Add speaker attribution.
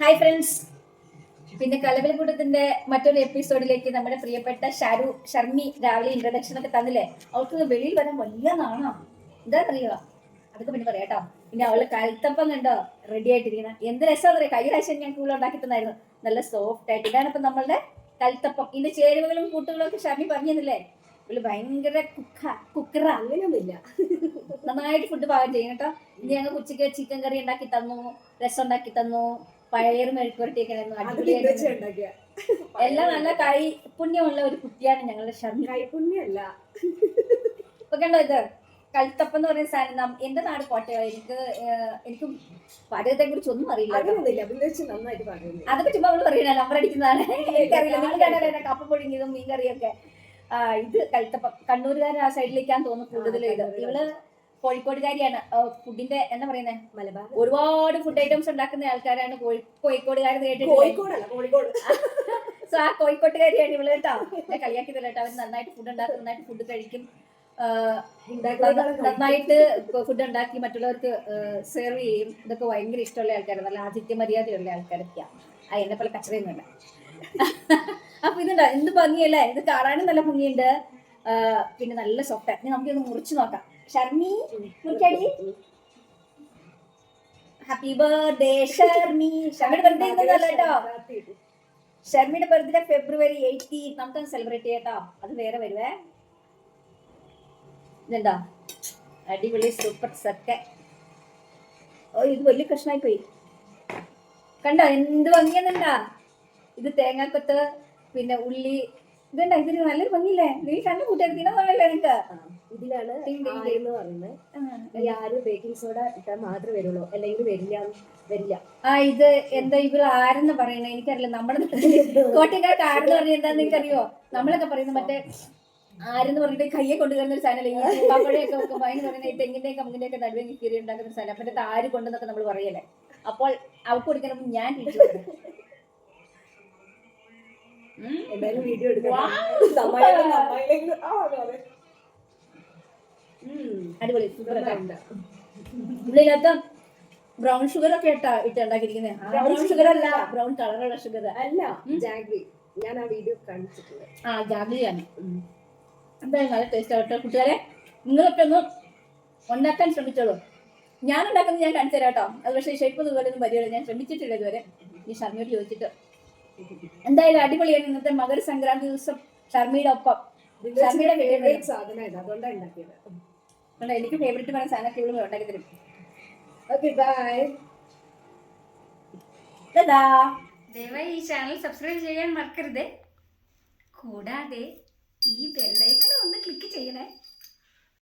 Speaker 1: Hi friends പിന്നെ കലവലക്കൂട്ടത്തിന്റെ മറ്റൊരു എപ്പിസോഡിലേക്ക് നമ്മുടെ പ്രിയപ്പെട്ട ഷാരു ഷർമി രാവിലെ ഇൻട്രഡക്ഷൻ ഒക്കെ തന്നില്ലേ? അവൾക്ക് വെളിയിൽ വരാൻ വലിയ നാണോ. എന്താണെന്നറിയോ അതൊക്കെ പിന്നെ പറയാട്ടോ പിന്നെ അവൾ കൽത്തപ്പം കണ്ടോ? റെഡി ആയിട്ടിരിക്കുന്ന. എന്ത് രസം അറിയാം? കഴിഞ്ഞ ഞാൻ കൂടുതൽ ഉണ്ടാക്കി തന്നായിരുന്നു. നല്ല സോഫ്റ്റ് ആയിട്ട്. ഇതാണ് ഇപ്പൊ നമ്മളുടെ കൽത്തപ്പം. ഇതിന്റെ ചേരുവകളും കൂട്ടുകളും ഒക്കെ ഷർമി പറഞ്ഞിരുന്നില്ലേ ഇവൾ ഭയങ്കര കുക്ക കുക്കറ
Speaker 2: അങ്ങനെയൊന്നുമില്ല.
Speaker 1: നന്നായിട്ട് ഫുഡ് പാകം ചെയ്യും കേട്ടോ. ഇനി ഞങ്ങൾ ഉച്ചയ്ക്ക് ചിക്കൻ കറി ഉണ്ടാക്കി തന്നു രസം ഉണ്ടാക്കി തന്നു. പയറും മെഴുക്കുവരട്ടിയൊക്കെ ആയിരുന്നു
Speaker 2: അത്
Speaker 1: അടിപൊളിയായിട്ട് എല്ലാം നല്ല കൈ പുണ്യമുള്ള ഒരു കുട്ടിയാണ് ഞങ്ങളുടെ ഷർമി
Speaker 2: കൈപുണ്യല്ല
Speaker 1: ഇപ്പൊ കണ്ടോ ഇത്? കൽത്തപ്പം എന്ന് പറയുന്ന സാധനം എന്റെ നാട് കോട്ടയോ എനിക്ക് എനിക്ക് പാചകത്തെ കുറിച്ച് ഒന്നും അറിയില്ല അതൊക്കെ ചുമ്മാ അവൾ പറയണ നമ്പർ അടിക്കുന്നതാണ്. എനിക്കറിയില്ല. നിങ്ങൾ കണ്ടല്ലേ കപ്പ പൊഴിഞ്ഞതും മീൻ കറിയൊക്കെ ആ ഇത് കൽത്തപ്പം കണ്ണൂരുകാരൻ ആ സൈഡിലേക്കാന്ന് തോന്നുന്നു കൂടുതലും ഇത്. ഇവൾ കോഴിക്കോടുകാരിയാണ്. ഫുഡിന്റെ എന്താ പറയുന്നത്
Speaker 2: മലബാർ.
Speaker 1: ഒരുപാട് ഫുഡ് ഐറ്റംസ് ഉണ്ടാക്കുന്ന ആൾക്കാരാണ് കോഴി കോഴിക്കോടുകാർ കേട്ടിട്ടില്ലേ?
Speaker 2: കോഴിക്കോടല്ല കോഴിക്കോട്.
Speaker 1: സോ ആ കോഴിക്കോട്ടുകാരിയാണ് ഇവൾ കേട്ടോ. കളിയാക്കി കളിയാക്കിയതല്ല കേട്ടോ. അവർ നന്നായിട്ട് ഫുഡ് ഉണ്ടാക്കും നന്നായിട്ട് ഫുഡ് കഴിക്കും. നന്നായിട്ട് ഫുഡ് ഉണ്ടാക്കി മറ്റുള്ളവർക്ക് സെർവ് ചെയ്യും. ഇതൊക്കെ ഭയങ്കര ഇഷ്ടമുള്ള ആൾക്കാരാണ്. നല്ല ആതിഥ്യ മര്യാദയുള്ള ആൾക്കാരൊക്കെയാണ് ആ എന്നെ പോലെ കച്ചറയൊന്നുമില്ല അപ്പൊ ഇതുണ്ടോ? എന്ത് ഭംഗിയല്ലേ? ഇത് കാണാനും നല്ല ഭംഗിയുണ്ട്. പിന്നെ നല്ല സോഫ്റ്റ് ഇനി നമുക്കൊന്ന് മുറിച്ചു നോക്കാം. Sharmi മുറിക്കാടി. Happy birthday Sharmi. ഷർമിയുടെ birthday കേട്ടോ. ഷർമിയുടെ ബർത്ത്ഡേ ഫെബ്രുവരി എയ്റ്റീൻ നമുക്കൊന്ന് സെലിബ്രേറ്റ് ചെയ്യാട്ടോ അത് വേറെ വരുവേ. ഇതെന്താ അടിപൊളി സൂപ്പർ സക്കെ ഓ ഇത് വലിയ കഷ്ണമായി പോയി കണ്ടോ? എന്ത് ഭംഗിയെന്നുണ്ടാ ഇത് തേങ്ങാക്കൊത്ത് പിന്നെ ഉള്ളി ഇതുണ്ടാ? ഇതിന് നല്ലൊരു ഭംഗിയില്ലേ? നീ കണ്ണു കൂട്ടിയെടുത്തിനോ പറയല്ലേ നിനക്ക്.
Speaker 2: ഇതിലാണ് എന്ന് പറയുന്നത്. ഈ ആര് ബേക്കിംഗ് സോഡ ഇട്ടാൽ മാത്രമേ വരുള്ളൂ. അല്ലെങ്കിൽ വരില്ല വരില്ല.
Speaker 1: ആ ഇത് എന്താ ഇവർ ആരെന്ന് പറയണേ? എനിക്കറിയില്ല. നമ്മുടെ കോട്ടയക്കാർക്ക് ആരെന്ന് പറഞ്ഞ എന്താന്ന് എനിക്കറിയോ നമ്മളൊക്കെ പറയുന്നത് മറ്റേ ആരെന്ന് പറഞ്ഞിട്ട് കയ്യെ കൊണ്ടുവരുന്ന ഒരു സാധനം അല്ലെങ്കിൽ പപ്പടയൊക്കെ വെക്കുമ്പോൾ അതിന് പറയുന്നത് ഈ തെങ്ങിന്റെയും കമ്പിന്റെയൊക്കെ നടുവേ കീറി ഉണ്ടാക്കുന്ന ഒരു സാധനം. അപ്പഴത്തെ ആര് കൊണ്ടെന്നൊക്കെ നമ്മൾ പറയല്ലേ? അപ്പോൾ അവർക്ക് കൊടുക്കണം ഞാൻ തിരിച്ചു
Speaker 2: അതെ വീഡിയോ ഉം.
Speaker 1: അടിപൊളി സൂപ്പർ. ഇതിനകത്ത് ബ്രൗൺ ഷുഗർ ഒക്കെ ഇട്ടാ ഇട്ടുണ്ടാക്കിയിരിക്കുന്നത് ബ്രൗൺ ഷുഗർ അല്ല. ബ്രൗൺ കളറുള്ള ഷുഗർ
Speaker 2: അല്ല ജാഗ്രി. ഞാൻ ആ വീഡിയോ കാണിച്ചിട്ടുണ്ട്
Speaker 1: ആ ജാഗ്രിയാണ് എന്തായാലും നല്ല ടേസ്റ്റ് ആവട്ടെ കൂട്ടുകാരെ. നിങ്ങളൊക്കെ ഒന്ന് ഉണ്ടാക്കാൻ ശ്രമിച്ചോളൂ. ഞാൻ ഉണ്ടാക്കുന്നത് ഞാൻ കാണിച്ചു തരാം കേട്ടോ. അത് പക്ഷേ ഷേപ്പ് ഇതുപോലെ ഒന്നും വരികയുള്ളൂ ഞാൻ ശ്രമിച്ചിട്ടില്ല ഇതുവരെ. ഈ ഷർമ്മയോട് ചോദിച്ചിട്ട്. എന്തായാലും അടിപൊളിയാണ് ഇന്നത്തെ മകര സംക്രാന്തി ദിവസം ഷർമിയുടെ ഒപ്പം ഷർമിയുടെ വീട്ടിൽ
Speaker 2: ഫേവറേറ്റ് സാധനം അതുകൊണ്ടാണ് ഉണ്ടാക്കിയത്.
Speaker 1: അതുകൊണ്ട് എനിക്ക് ഫേവറേറ്റ് പറഞ്ഞ സാധനമൊക്കെ ഇവിടെ ഉണ്ടാക്കി തരും.
Speaker 2: ഓക്കെ ബൈ
Speaker 3: ദയവായി ഈ ചാനൽ സബ്സ്ക്രൈബ് ചെയ്യാൻ മറക്കരുത്. കൂടാതെ ഈ ബെല്ലൈക്കൺ ഒന്ന് ക്ലിക്ക് ചെയ്യണേ.